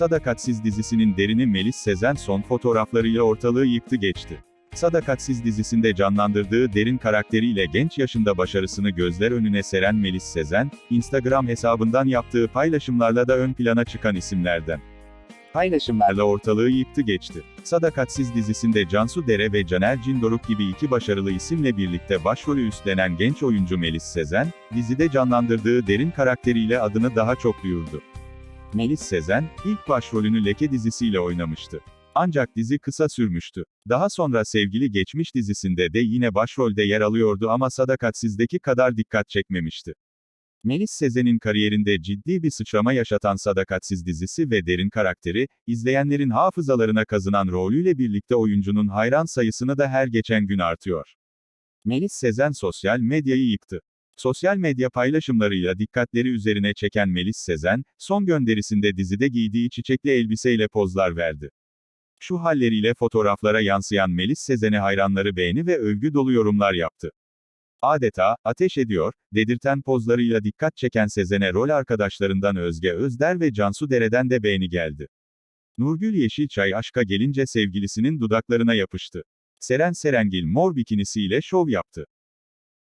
Sadakatsiz dizisinin derini Melis Sezen son fotoğraflarıyla ortalığı yıktı geçti. Sadakatsiz dizisinde canlandırdığı derin karakteriyle genç yaşında başarısını gözler önüne seren Melis Sezen, Instagram hesabından yaptığı paylaşımlarla da ön plana çıkan isimlerden. Paylaşımlarla ortalığı yıktı geçti. Sadakatsiz dizisinde Cansu Dere ve Caner Cindoruk gibi iki başarılı isimle birlikte başrolü üstlenen genç oyuncu Melis Sezen, dizide canlandırdığı derin karakteriyle adını daha çok duyurdu. Melis Sezen, ilk başrolünü Leke dizisiyle oynamıştı. Ancak dizi kısa sürmüştü. Daha sonra Sevgili Geçmiş dizisinde de yine başrolde yer alıyordu ama Sadakatsiz'deki kadar dikkat çekmemişti. Melis Sezen'in kariyerinde ciddi bir sıçrama yaşatan Sadakatsiz dizisi ve derin karakteri, izleyenlerin hafızalarına kazınan rolüyle birlikte oyuncunun hayran sayısını da her geçen gün artıyor. Melis Sezen sosyal medyayı yıktı. Sosyal medya paylaşımlarıyla dikkatleri üzerine çeken Melis Sezen, son gönderisinde dizide giydiği çiçekli elbiseyle pozlar verdi. Şu halleriyle fotoğraflara yansıyan Melis Sezen'e hayranları beğeni ve övgü dolu yorumlar yaptı. Adeta, ateş ediyor, dedirten pozlarıyla dikkat çeken Sezen'e rol arkadaşlarından Özge Özder ve Cansu Dere'den de beğeni geldi. Nurgül Yeşilçay aşka gelince sevgilisinin dudaklarına yapıştı. Seren Serengil mor bikinisiyle şov yaptı.